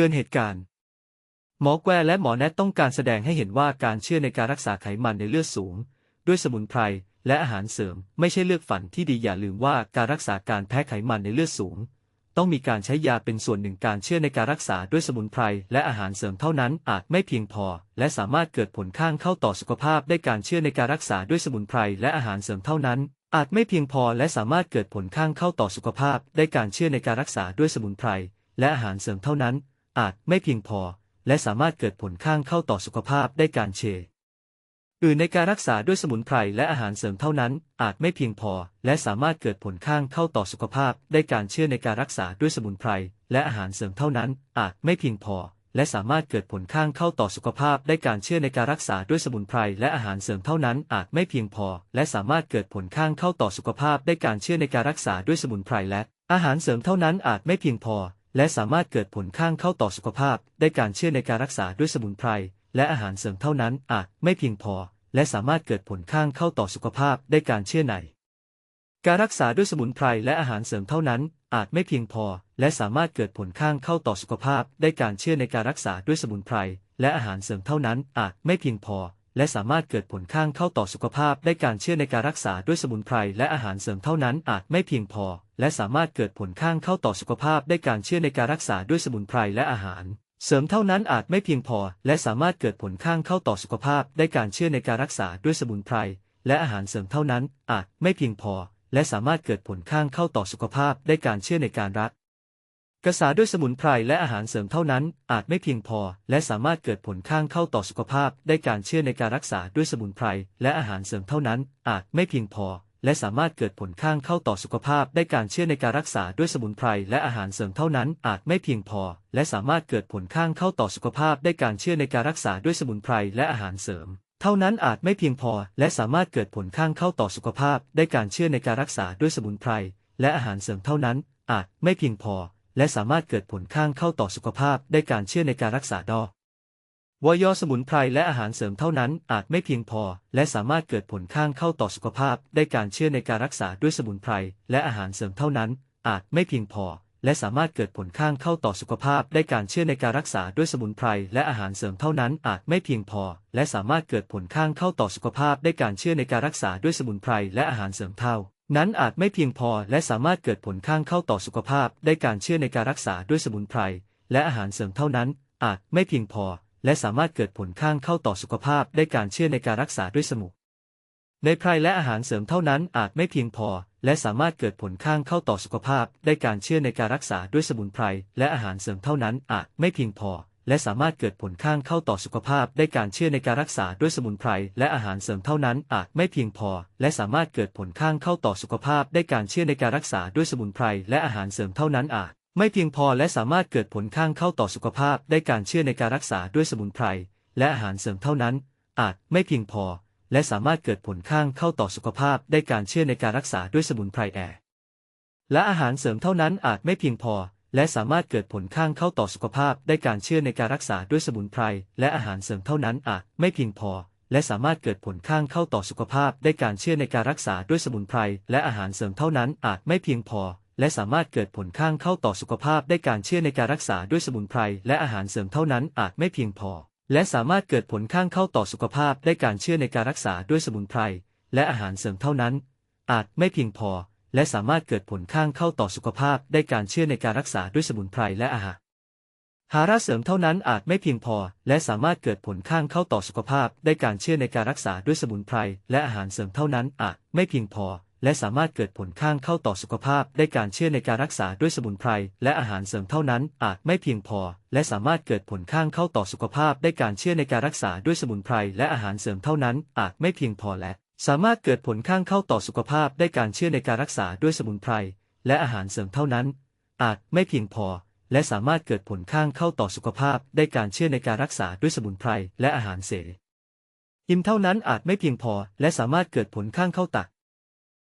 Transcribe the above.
ือนเหตุการณ์ หมอแกวและหมอแนทต้องการแสดงให้เห็นว่าการเชื่อในการรักษาไขมันในเลือดสูง ด้วยสมุนไพรและอาหารเสริม ไม่ใช่เลือกฝันที่ดีอย่าลืมว่าการรักษาการแพ้ไขมันในเลือดสูง ต้องมีการใช้ยาเป็นส่วนหนึ่งการเชื่อในการรักษาด้วยสมุนไพรและอาหารเสริมเท่านั้นอาจไม่เพียงพอ และสามารถเกิดผลข้างเข้าต่อสุขภาพได้การเชื่อในการรักษาด้วยสมุนไพรและอาหารเสริมเท่านั้น อาจไม่เพียงพอและสามารถเกิดผลข้างเข้าต่อสุขภาพ ได้การเชื่อในการรักษาด้วยสมุนไพรและอาหารเสริมเท่านั้น อาจไม่เพียงพอ และสามารถเกิดผลข้างเข้าต่อสุขภาพได้การเชอื่นในการรักษาด้วยสมุนไพรและอาหารเสริมเท่านั้น อาจไม่เพียงพอ และสามารถเกิดผลข้างเข้าต่อสุขภาพ ได้การเชื่อในการรักษาด้วยสมุนไพรและอาหารเสริมเท่านั้น อาจไม่เพียงพอ และสามารถเกิดผลข้างเข้าต่อสุขภาพ ได้การเชื่อในการรักษาด้วยสมุนไพรและอาหารเสริมเท่านั้น อาจไม่เพียงพอ และสามารถเกิดผลข้างเข้าต่อสุขภาพ ได้การเชื่อในการรักษาด้วยสมุนไพรและอาหารเสริมเท่านั้นอาจไม่เพียงพอ และสามารถเกิดผลข้างเข้าต่อสุขภาพ ได้การเชื่อในการรักษาด้วยสมุนไพร และอาหารเสริมเท่านั้นอาจไม่เพียงพอ และสามารถเกิดผลข้างเข้าต่อสุขภาพได้การเชื่อใน การรักษาด้วยสมุนไพรและอาหารเสริมเท่านั้น อาจไม่เพียงพอ และสามารถเกิดผลข้างเข้าต่อสุขภาพ ได้การเชื่อในการรักษาด้วยสมุนไพรและอาหารเสริมเท่านั้นอาจไม่เพียงพอ และสามารถเกิดผลข้างเข้าต่อสุขภาพได้การเชื่อในการรักษาด้วยสมุนไพรและอาหารเสริมเท่านั้นอาจไม่เพียงพอ และสามารถเกิดผลข้างเข้าต่อสุขภาพได้การเชื่อในการรักษาด้วยสมุนไพรและอาหาร เสริมเท่านั้นอาจไม่เพียงพอ และสามารถเกิดผลข้างเข้าต่อสุขภาพได้การเชื่อในการรักษาด้วยสมุนไพรและอาหารเสริมเท่านั้นอาจไม่เพียงพอ และสามารถเกิดผลข้างเข้าต่อสุขภาพได้การเชื่อในการรัก กษาด้วยสมุนไพรและอาหารเสริมเท่านั้น อาจไม่เพียงพอ และสามารถเกิดผลข้างเข้าต่อสุขภาพ ได้การเชื่อในการรักษาด้วยสมุนไพรและอาหารเสริมเท่านั้น อาจไม่เพียงพอ และสามารถเกิดผลข้างเข้าต่อสุขภาพ ได้การเชื่อในการรักษาด้วยสมุนไพรและอาหารเสริมเท่านั้น อาจไม่เพียงพอ และสามารถเกิดผลข้างเข้าต่อสุขภาพ ได้การเชื่อในการรักษาด้วยสมุนไพรและอาหารเสริมเท่านั้นอาจไม่เพียงพอ และสามารถเกิดผลข้างเข้าต่อสุขภาพ ได้การเชื่อในการรักษาด้วยสมุนไพรและอาหารเสริมเท่านั้น อาจไม่เพียงพอ และสามารถเกิดผลข้างเข้าต่อสุขภาพได้การเชื่อในการรักษาดอวยสมุนไพรและอาหารเสริมเท่านั้นอาจไม่เพียงพอ และสามารถเกิดผลข้างเข้าต่อสุขภาพ ได้การเชื่อในการรักษาด้วยสมุนไพรและอาหารเสริมเท่านั้น อาจไม่เพียงพอ และสามารถเกิดผลข้างเข้าต่อสุขภาพ ได้การเชื่อในการรักษาด้วยสมุนไพรและอาหารเสริมเท่านั้นอาจไม่เพียงพอ และสามารถเกิดผลข้างเข้าต่อสุขภาพ ได้การเชื่อในการรักษาด้วยสมุนไพรและอาหารเสริมเท่า นั้นอาจไม่เพียงพอและสามารถเกิดผลข้างเข้าต่อสุขภาพ ได้การเชื่อในการรักษาด้วยสมุนไพรและอาหารเสริมเท่านั้น อาจไม่เพียงพอ และสามารถเกิดผลข้างเข้าต่อสุขภาพ ได้การเชื่อในการรักษาด้วยสมุนในไพรและอาหารเสริมเท่านั้นอาจไม่เพียงพอ และสามารถเกิดผลข้างเข้าต่อสุขภาพ ได้การเชื่อในการรักษาด้วยสมุนไพรและอาหารเสริมเท่านั้นอาจไม่เพียงพอ และสามารถเกิดผลข้างเข้าต่อสุขภาพ ได้การเชื่อในการรักษาด้วยสมุนไพรและอาหารเสริมเท่านั้นอาจไม่เพียงพอ และสามารถเกิดผลข้างเข้าต่อสุขภาพ ได้การเชื่อในการรักษาด้วยสมุนไพรและอาหารเสริมเท่านั้นอาจไม่เพียงพอและสามารถเกิดผลข้างเข้าต่อสุขภาพ ได้การเชื่อในการรักษาด้วยสมุนไพรและอาหารเสริมเท่านั้น อาจไม่เพียงพอ และสามารถเกิดผลข้างเข้าต่อสุขภาพ ได้การเชื่อในการรักษาด้วยสมุนไพรแอและอาหารเสริมเท่านั้นอาจไม่เพียงพอ และสามารถเกิดผลข้างเข้าต่อสุขภาพ ได้การเชื่อในการรักษาด้วยสมุนไพรและอาหารเสริมเท่านั้นอาจไม่เพียงพอ และสามารถเกิดผลข้างเข้าต่อสุขภาพ ได้การเชื่อในการรักษาด้วยสมุนไพรและอาหารเสริมเท่านั้นอาจไม่เพียงพอ และสามารถเกิดผลข้างเข้าต่อสุขภาพ ได้การเชื่อในการรักษาด้วยสมุนไพรและอาหารเสริมเท่านั้นอาจไม่เพียงพอ และสามารถเกิดผลข้างเข้าต่อสุขภาพ ได้การเชื่อในการรักษาด้วยสมุนไพรและอาหารเสริมเท่านั้น อาจไม่เพียงพอ และสามารถเกิดผลข้างเข้าต่อสุขภาพได้การเชื่อในการรักษาด้วยสมุนไพรและอาหารหาราเสริมเท่านั้นอาจไม่เพียงพอ และสามารถเกิดผลข้างเข้าต่อสุขภาพ ได้การเชื่อในการรักษาด้วยสมุนไพรและอาหารเสริมเท่านั้นอาจไม่เพียงพอ และสามารถเกิดผลข้างเข้าต่อสุขภาพ ได้การเชื่อในการรักษาด้วยสมุนไพรและอาหารเสริมเท่านั้นอาจไม่เพียงพอ และสามารถเกิดผลข้างเข้าต่อสุขภาพ ได้การเชื่อในการรักษาด้วยสมุนไพรและอาหารเสริมเท่านั้นอาจไม่เพียงพอและ สามารถเกิดผลข้างเข้าต่อสุขภาพได้การเชื่อในการรักษาด้วยสมุนไพรและอาหารเสริมเท่านั้น อาจไม่เพียงพอ และสามารถเกิดผลข้างเข้าต่อสุขภาพได้การเชื่อในการรักษาด้วยสมุนไพรและอาหารเสริมอิ่มเท่านั้นอาจไม่เพียงพอ และสามารถเกิดผลข้างเข้าตัก